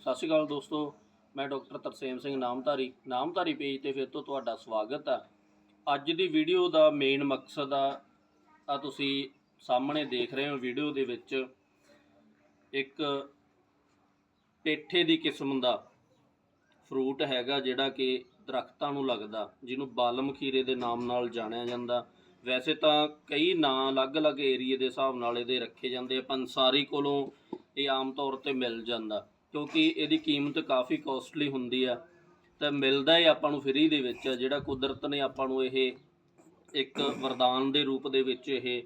ਸਤਿ ਸ਼੍ਰੀ ਅਕਾਲ ਦੋਸਤੋ, ਮੈਂ ਡਾਕਟਰ ਤਰਸੇਮ ਸਿੰਘ ਨਾਮਧਾਰੀ ਨਾਮਧਾਰੀ ਪੇਜ ਤੇ ਫਿਰ ਤੋਂ ਤੁਹਾਡਾ ਸਵਾਗਤ ਹੈ ਅੱਜ ਦੀ ਵੀਡੀਓ ਦਾ ਮੇਨ ਮਕਸਦ ਆ ਆ ਤੁਸੀਂ ਸਾਹਮਣੇ ਦੇਖ ਰਹੇ ਹੋ ਵੀਡੀਓ ਦੇ ਵਿੱਚ ਇੱਕ ਪੇਠੇ ਦੀ ਕਿਸਮ ਦਾ ਫਰੂਟ ਹੈਗਾ ਜਿਹੜਾ ਕਿ ਦਰਖਤਾਂ ਨੂੰ ਲੱਗਦਾ, ਜਿਹਨੂੰ ਬਾਲਮ ਖੀਰੇ ਦੇ ਨਾਮ ਨਾਲ ਜਾਣਿਆ ਜਾਂਦਾ। ਵੈਸੇ ਤਾਂ ਕਈ ਨਾਂ ਅਲੱਗ-ਅਲੱਗ ਏਰੀਏ ਦੇ ਹਿਸਾਬ ਨਾਲ ਇਹਦੇ ਰੱਖੇ ਜਾਂਦੇ ਆ, ਪੰਸਾਰੀ ਕੋਲੋਂ ਇਹ ਆਮ ਤੌਰ ਤੇ ਮਿਲ ਜਾਂਦਾ। ਕਿਉਂਕਿ ਇਹਦੀ ਕੀਮਤ ਕਾਫੀ ਕੋਸਟਲੀ ਹੁੰਦੀ ਆ। ਤਾਂ ਮਿਲਦਾ ਹੀ ਆਪਾਂ ਨੂੰ ਫ੍ਰੀ ਦੇ ਵਿੱਚ, ਜਿਹੜਾ ਕੁਦਰਤ ਨੇ ਆਪਾਂ ਨੂੰ ਇਹ ਇੱਕ ਵਰਦਾਨ ਦੇ ਰੂਪ ਦੇ ਵਿੱਚ ਇਹ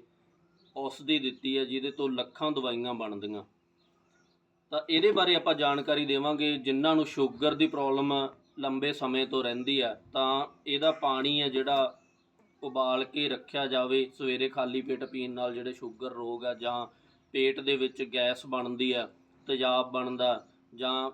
ਔਸ਼ਧੀ ਦਿੱਤੀ ਹੈ ਜਿਹਦੇ ਤੋਂ ਲੱਖਾਂ ਦਵਾਈਆਂ ਬਣਦੀਆਂ। ਤਾਂ ਇਹਦੇ ਬਾਰੇ ਆਪਾਂ ਜਾਣਕਾਰੀ ਦੇਵਾਂਗੇ, ਜਿਨ੍ਹਾਂ ਨੂੰ ਸ਼ੂਗਰ ਦੀ ਪ੍ਰੋਬਲਮ ਲੰਬੇ ਸਮੇਂ ਤੋਂ ਰਹਿੰਦੀ ਆ, ਤਾਂ ਇਹਦਾ ਪਾਣੀ ਹੈ ਜਿਹੜਾ ਉਬਾਲ ਕੇ ਰੱਖਿਆ ਜਾਵੇ, ਸਵੇਰੇ ਖਾਲੀ ਪੇਟ ਪੀਣ ਨਾਲ ਜਿਹੜੇ ਸ਼ੂਗਰ ਰੋਗ ਆ ਜਾਂ ਪੇਟ ਦੇ ਵਿੱਚ ਗੈਸ ਬਣਦੀ ਆ, ਤੇਜ਼ਾਬ ਬਣਦਾ ਜਾਂ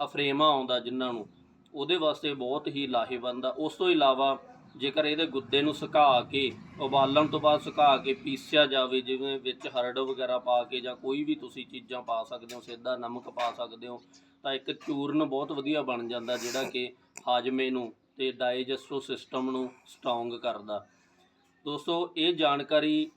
ਅਫਰੇਮਾ ਆਉਂਦਾ ਜਿਨ੍ਹਾਂ ਨੂੰ, ਉਹਦੇ ਵਾਸਤੇ ਬਹੁਤ ਹੀ ਲਾਹੇਵੰਦ ਆ। ਉਸ ਤੋਂ ਇਲਾਵਾ ਜੇਕਰ ਇਹਦੇ ਗੁੱਦੇ ਨੂੰ ਸੁਕਾ ਕੇ, ਉਬਾਲਣ ਤੋਂ ਬਾਅਦ ਸੁਕਾ ਕੇ ਪੀਸਿਆ ਜਾਵੇ, ਜਿਵੇਂ ਵਿੱਚ ਹਰੜ ਵਗੈਰਾ ਪਾ ਕੇ ਜਾਂ ਕੋਈ ਵੀ ਤੁਸੀਂ ਚੀਜ਼ਾਂ ਪਾ ਸਕਦੇ ਹੋ, ਸਿੱਧਾ ਨਮਕ ਪਾ ਸਕਦੇ ਹੋ, ਤਾਂ ਇੱਕ ਚੂਰਨ ਬਹੁਤ ਵਧੀਆ ਬਣ ਜਾਂਦਾ ਜਿਹੜਾ ਕਿ ਹਾਜਮੇ ਨੂੰ ਤੇ ਡਾਈਜੈਸਟਿਵ ਸਿਸਟਮ ਨੂੰ ਸਟਰੋਂਗ ਕਰਦਾ। ਦੋਸਤੋ, ਇਹ ਜਾਣਕਾਰੀ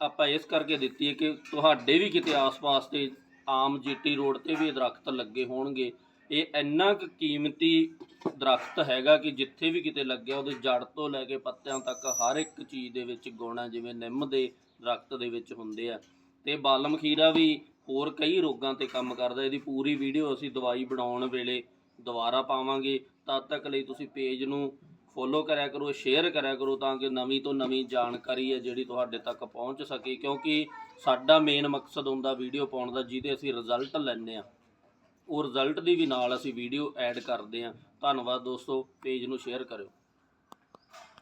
ਆਪਾਂ ਇਸ ਕਰਕੇ ਦਿੱਤੀ ਹੈ ਕਿ ਤੁਹਾਡੇ ਵੀ ਕਿਤੇ ਆਸ-ਪਾਸ ਤੇ ਆਮ ਜੀਟੀ ਰੋਡ ਤੇ ਵੀ ਇਹ ਦਰਖਤ ਲੱਗੇ ਹੋਣਗੇ। ਇਹ ਇੰਨਾ ਕੁ ਕੀਮਤੀ ਦਰਖਤ ਹੈਗਾ ਕਿ ਜਿੱਥੇ ਵੀ ਕਿਤੇ ਲੱਗਿਆ, ਉਹਦੇ ਜੜ ਤੋਂ ਲੈ ਕੇ ਪੱਤਿਆਂ ਤੱਕ ਹਰ ਇੱਕ ਚੀਜ਼ ਦੇ ਵਿੱਚ ਗੁਣ ਜਿਵੇਂ ਨਿੰਮ ਦੇ ਦਰਖਤ ਦੇ ਵਿੱਚ ਹੁੰਦੇ ਆ। ਤੇ ਬਾਲਮ ਖੀਰਾ ਵੀ ਹੋਰ ਕਈ ਰੋਗਾਂ ਤੇ ਕੰਮ ਕਰਦਾ। ਇਹਦੀ ਪੂਰੀ ਵੀਡੀਓ ਅਸੀਂ ਦਵਾਈ ਬਣਾਉਣ ਵੇਲੇ ਦੁਬਾਰਾ ਪਾਵਾਂਗੇ। ਤਦ ਤੱਕ ਲਈ ਤੁਸੀਂ ਪੇਜ ਨੂੰ ਫੋਲੋ ਕਰਿਆ ਕਰੋ ਸ਼ੇਅਰ ਕਰਿਆ ਕਰੋ ਤਾਂ ਕਿ ਨਵੀਂ ਤੋਂ ਨਵੀਂ ਜਾਣਕਾਰੀ ਹੈ ਜਿਹੜੀ ਤੁਹਾਡੇ ਤੱਕ ਪਹੁੰਚ ਸਕੇ, ਕਿਉਂਕਿ ਸਾਡਾ ਮੇਨ ਮਕਸਦ ਹੁੰਦਾ ਵੀਡੀਓ ਪਾਉਣ ਦਾ, ਜਿਹਦੇ ਅਸੀਂ ਰਿਜ਼ਲਟ ਲੈਂਦੇ ਆ ਉਹ ਰਿਜ਼ਲਟ ਦੀ ਵੀ ਨਾਲ ਅਸੀਂ ਵੀਡੀਓ ਐਡ ਕਰਦੇ ਆ ਧੰਨਵਾਦ ਦੋਸਤੋ ਪੇਜ ਨੂੰ ਸ਼ੇਅਰ ਕਰਿਓ।